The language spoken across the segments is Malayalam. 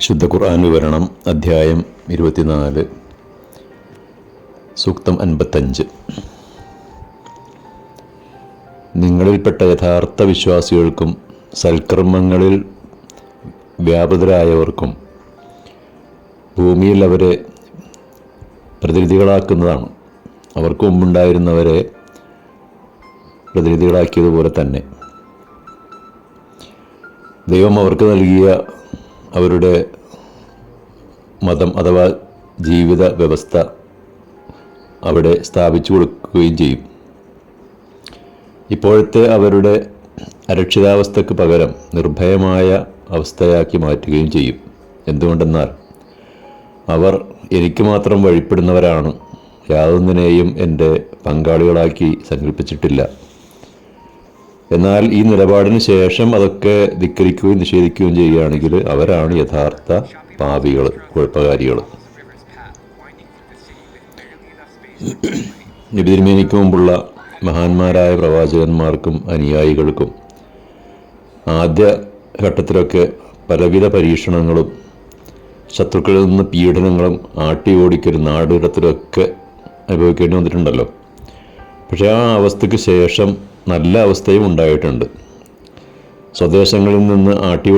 ശുദ്ധ ഖുർആൻ വിവരണം അധ്യായം ഇരുപത്തിനാല്. സൂക്തം അൻപത്തഞ്ച്. നിങ്ങളിൽപ്പെട്ട യഥാർത്ഥ വിശ്വാസികൾക്കും സൽക്കർമ്മങ്ങളിൽ വ്യാപൃതരായവർക്കും ഭൂമിയിൽ അവരെ പ്രതിനിധികളാക്കുന്നതാണ്. അവർക്ക് മുമ്പുണ്ടായിരുന്നവരെ പ്രതിനിധികളാക്കിയതുപോലെ തന്നെ. ദൈവം അവർക്ക് നൽകിയ അവരുടെ മതം അഥവാ ജീവിത വ്യവസ്ഥ അവിടെ സ്ഥാപിച്ചു കൊടുക്കുകയും ചെയ്യും. ഇപ്പോഴത്തെ അവരുടെ അരക്ഷിതാവസ്ഥയ്ക്ക് പകരം നിർഭയമായ അവസ്ഥയാക്കി മാറ്റുകയും ചെയ്യും. എന്തുകൊണ്ടെന്നാൽ അവർ എനിക്ക് മാത്രം വഴിപ്പെടുന്നവരാണ്. യാതൊന്നിനെയും എന്റെ പങ്കാളികളാക്കി സങ്കല്പിച്ചിട്ടില്ല എന്നാൽ ഈ നിലപാടിന് ശേഷം അതൊക്കെ ധിക്കരിക്കുകയും നിഷേധിക്കുകയും ചെയ്യുകയാണെങ്കിൽ അവരാണ് യഥാർത്ഥ പാപികൾ കുഴപ്പകാരികൾ നിബിതിരുമേനിക്ക് മുമ്പുള്ള മഹാന്മാരായ പ്രവാചകന്മാർക്കും അനുയായികൾക്കും ആദ്യ ഘട്ടത്തിലൊക്കെ പലവിധ പരീക്ഷണങ്ങളും ശത്രുക്കളിൽ നിന്ന് പീഡനങ്ങളും ആട്ടി ഓടിക്കൊരു നാടിടത്തിലൊക്കെ അനുഭവിക്കേണ്ടി വന്നിട്ടുണ്ടല്ലോ. പക്ഷേ ആ അവസ്ഥയ്ക്ക് ശേഷം നല്ല അവസ്ഥയും ഉണ്ടായിട്ടുണ്ട്. സ്വദേശങ്ങളിൽ നിന്ന് ആട്ടി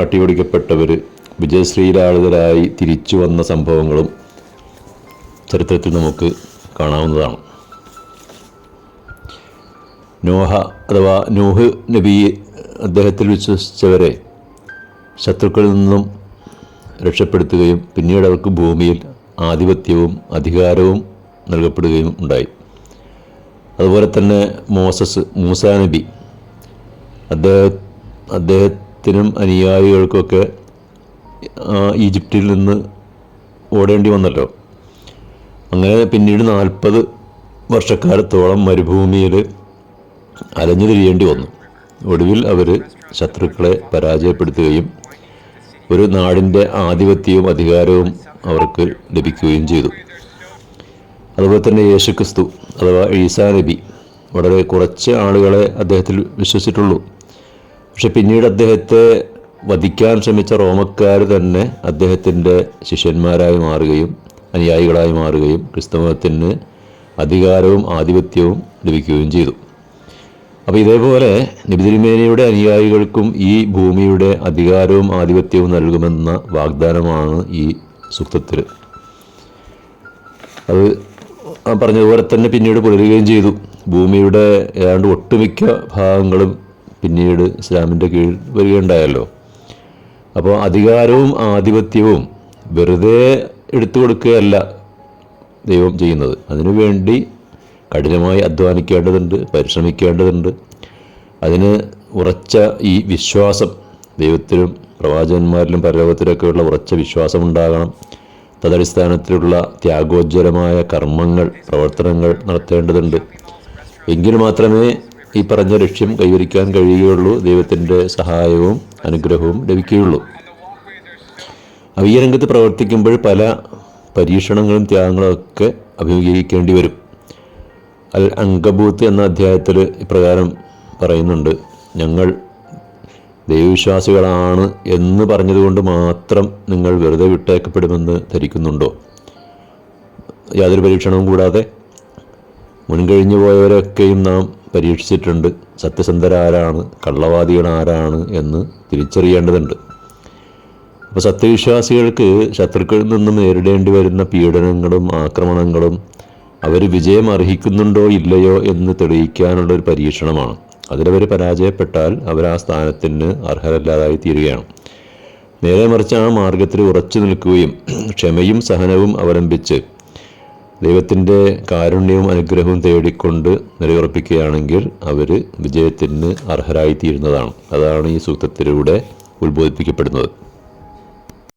ആട്ടിയോടിക്കപ്പെട്ടവർ വിജയശ്രീലാളിതരായി തിരിച്ചു വന്ന സംഭവങ്ങളും ചരിത്രത്തിൽ നമുക്ക് കാണാവുന്നതാണ്. നോഹ അഥവാ നൂഹ് നബി അദ്ദേഹത്തിൽ വിശ്വസിച്ചവരെ ശത്രുക്കളിൽ നിന്നും രക്ഷപ്പെടുത്തുകയും പിന്നീട് അവർക്ക് ഭൂമിയിൽ ആധിപത്യവും അധികാരവും നൽകപ്പെടുകയും ഉണ്ടായി. അതുപോലെ തന്നെ മോസസ് മൂസാ നബി. അദ്ദേഹ അദ്ദേഹത്തിനും അനുയായികൾക്കൊക്കെ ഈജിപ്തിൽ നിന്ന് ഓടേണ്ടി വന്നല്ലോ. അങ്ങനെ പിന്നീട് നാൽപ്പത് വർഷക്കാലത്തോളം മരുഭൂമിയിൽ അലഞ്ഞു തിരിയേണ്ടി വന്നു. ഒടുവിൽ അവർ ശത്രുക്കളെ പരാജയപ്പെടുത്തുകയും ഒരു നാടിന്റെ ആധിപത്യവും അധികാരവും അവർക്ക് ലഭിക്കുകയും ചെയ്തു. അതുപോലെ തന്നെ യേശുക്രിസ്തു അഥവാ ഈസാ നബി വളരെ കുറച്ച് ആളുകളെ അദ്ദേഹത്തിൽ വിശ്വസിച്ചിട്ടുള്ളൂ. പക്ഷെ പിന്നീട് അദ്ദേഹത്തെ വധിക്കാൻ ശ്രമിച്ച റോമക്കാർ തന്നെ അദ്ദേഹത്തിന്റെ ശിഷ്യന്മാരായി മാറുകയും അനുയായികളായി മാറുകയും ക്രിസ്തമതത്തിന് അധികാരവും ആധിപത്യവും ലഭിക്കുകയും ചെയ്തു. അപ്പോൾ ഇതേപോലെ നിബിതിരിമേനയുടെ അനുയായികൾക്കും ഈ ഭൂമിയുടെ അധികാരവും ആധിപത്യവും നൽകുമെന്ന വാഗ്ദാനമാണ് ഈ സൂക്തത്തിൽ. അത് പറഞ്ഞതുപോലെ തന്നെ പിന്നീട് പുലരുകയും ചെയ്തു. ഭൂമിയുടെ ഏതാണ്ട് ഒട്ടുമിക്ക ഭാഗങ്ങളും പിന്നീട് ഇസ്ലാമിന്റെ കീഴിൽ വരികയുണ്ടായല്ലോ. അപ്പോൾ അധികാരവും ആധിപത്യവും വെറുതെ എടുത്തു കൊടുക്കുകയല്ല ദൈവം ചെയ്യുന്നത്. അതിനുവേണ്ടി കഠിനമായി അധ്വാനിക്കേണ്ടതുണ്ട് പരിശ്രമിക്കേണ്ടതുണ്ട്. അതിന് ഉറച്ച ഈ വിശ്വാസം ദൈവത്തിലും പ്രവാചകന്മാരിലും പരലോകത്തിലൊക്കെയുള്ള ഉറച്ച വിശ്വാസം ഉണ്ടാകണം തദടിസ്ഥാനത്തിലുള്ള ത്യാഗോജ്വലമായ കർമ്മങ്ങൾ പ്രവർത്തനങ്ങൾ നടത്തേണ്ടതുണ്ട്. എങ്കിൽ മാത്രമേ ഈ പറഞ്ഞ ലക്ഷ്യം കൈവരിക്കാൻ കഴിയുകയുള്ളൂ ദൈവത്തിന്റെ സഹായവും അനുഗ്രഹവും ലഭിക്കുകയുള്ളൂ. ഈ രംഗത്ത് പ്രവർത്തിക്കുമ്പോൾ പല പരീക്ഷണങ്ങളും ത്യാഗങ്ങളും ഒക്കെ അഭിമുഖീകരിക്കേണ്ടി വരും. അൽ അങ്കബൂത്ത് എന്ന അധ്യായത്തിൽ ഇപ്രകാരം പറയുന്നുണ്ട് ഞങ്ങൾ ദൈവവിശ്വാസികളാണ് എന്ന് പറഞ്ഞതുകൊണ്ട് മാത്രം നിങ്ങൾ വെറുതെ വിട്ടേക്കപ്പെടുമെന്ന് ധരിക്കുന്നുണ്ടോ? യാതൊരു പരീക്ഷണവും കൂടാതെ മുൻകഴിഞ്ഞു പോയവരൊക്കെയും നാം പരീക്ഷിച്ചിട്ടുണ്ട്. സത്യസന്ധരാരാണ് കള്ളവാദികൾ ആരാണ് എന്ന് തിരിച്ചറിയേണ്ടതുണ്ട്. അപ്പോൾ സത്യവിശ്വാസികൾക്ക് ശത്രുക്കളിൽ നിന്ന് നേരിടേണ്ടി വരുന്ന പീഡനങ്ങളും ആക്രമണങ്ങളും അവർ വിജയം അർഹിക്കുന്നുണ്ടോ ഇല്ലയോ എന്ന് തെളിയിക്കാനുള്ള ഒരു പരീക്ഷണമാണ്. അതിലവർ പരാജയപ്പെട്ടാൽ അവർ ആ സ്ഥാനത്തിന് അർഹരല്ലാതായി തീരുകയാണ്. നേരെ മറിച്ച് ആ മാർഗത്തിൽ ഉറച്ചു നിൽക്കുകയും ക്ഷമയും സഹനവും അവലംബിച്ച് ദൈവത്തിന്റെ കാരുണ്യവും അനുഗ്രഹവും തേടിക്കൊണ്ട് നിലയുറപ്പിക്കുകയാണെങ്കിൽ അവർ വിജയത്തിന് അർഹരായിത്തീരുന്നതാണ്. അതാണ് ഈ സൂക്തത്തിലൂടെ ഉത്ബോധിപ്പിക്കപ്പെടുന്നത്.